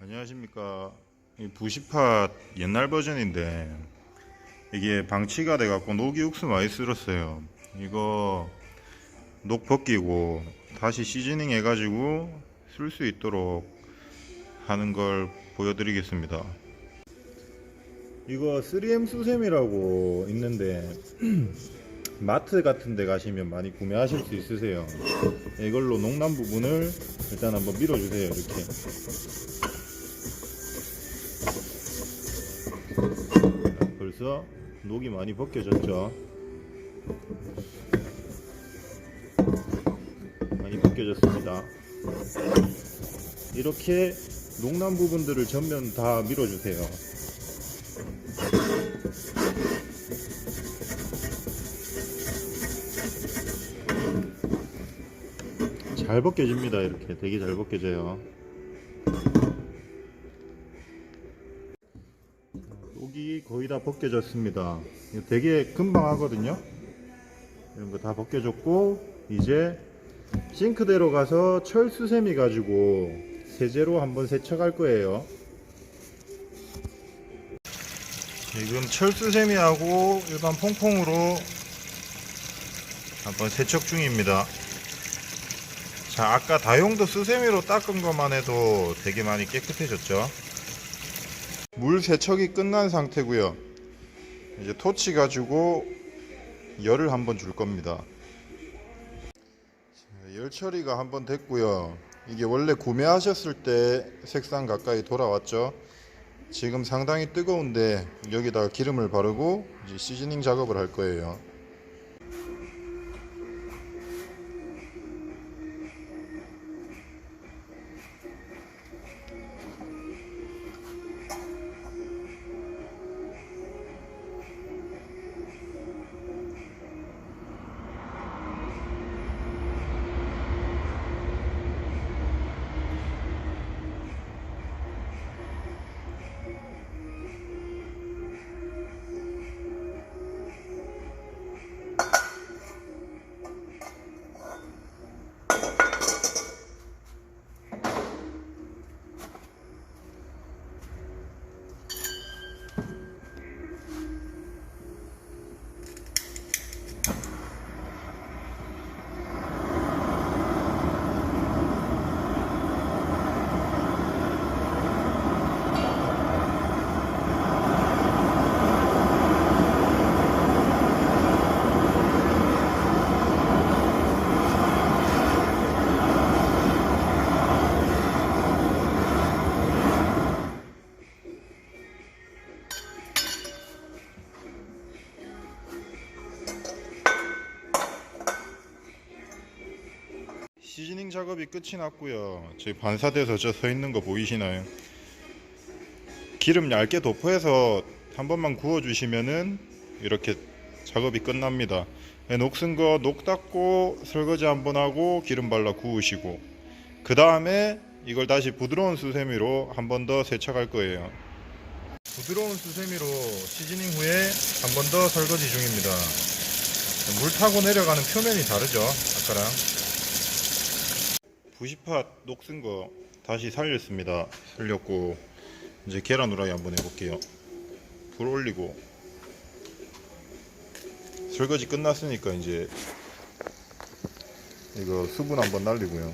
안녕하십니까. 이 부시팟 옛날 버전인데 이게 방치가 돼갖고 녹이 육수 많이 쓸었어요. 이거 녹 벗기고 다시 시즈닝 해가지고 쓸 수 있도록 하는 걸 보여드리겠습니다. 이거 3M 수세미라고 있는데 마트 같은 데 가시면 많이 구매하실 수 있으세요. 이걸로 농남 부분을 일단 한번 밀어주세요. 이렇게. 녹이 많이 벗겨졌죠. 많이 벗겨졌습니다. 이렇게 농남 부분들을 전면 다 밀어주세요. 잘 벗겨집니다. 이렇게 되게 잘 벗겨져요. 녹이 거의 다 벗겨졌습니다. 되게 금방 하거든요. 이런 거 다 벗겨졌고 이제 싱크대로 가서 철수세미 가지고 세제로 한번 세척할 거예요. 지금 철수세미하고 일반 퐁퐁으로 한번 세척 중입니다. 자, 아까 다용도 수세미로 닦은 것만 해도 되게 많이 깨끗해졌죠. 물 세척이 끝난 상태고요. 이제 토치 가지고 열을 한번 줄 겁니다. 자, 열 처리가 한번 됐고요. 이게 원래 구매하셨을 때 색상 가까이 돌아왔죠. 지금 상당히 뜨거운데 여기다가 기름을 바르고 시즈닝 작업을 할 거예요. 시즈닝 작업이 끝이 났고요. 저희 반사돼서 저 서 있는 거 보이시나요? 기름 얇게 도포해서 한 번만 구워 주시면은 이렇게 작업이 끝납니다. 네, 녹슨 거 녹 닦고 설거지 한 번 하고 기름 발라 구우시고 그 다음에 이걸 다시 부드러운 수세미로 한 번 더 세척할 거예요. 부드러운 수세미로 시즈닝 후에 한 번 더 설거지 중입니다. 물 타고 내려가는 표면이 다르죠, 아까랑. 부시팟 녹슨 거 다시 살렸습니다. 살렸고 이제 계란 후라이 한번 해볼게요. 불 올리고 설거지 끝났으니까 이제 이거 수분 한번 날리고요.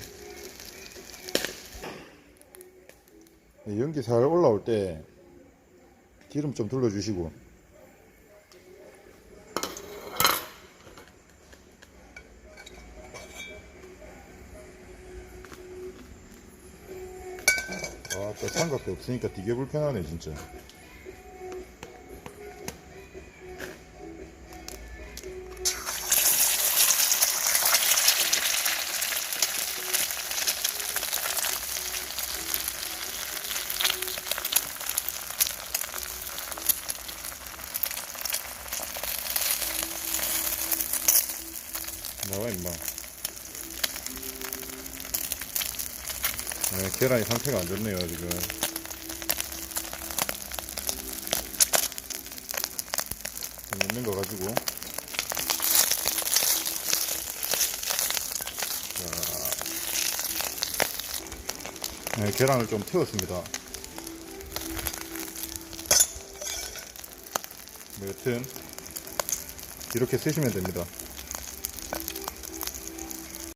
연기 잘 올라올 때 기름 좀 둘러주시고 아, 또 삼각대 없으니까 되게 불편하네, 진짜. 나와, 임마. 네, 계란이 상태가 안 좋네요 지금. 있는 거 가지고. 자, 네, 계란을 좀 태웠습니다. 네, 여튼 이렇게 쓰시면 됩니다.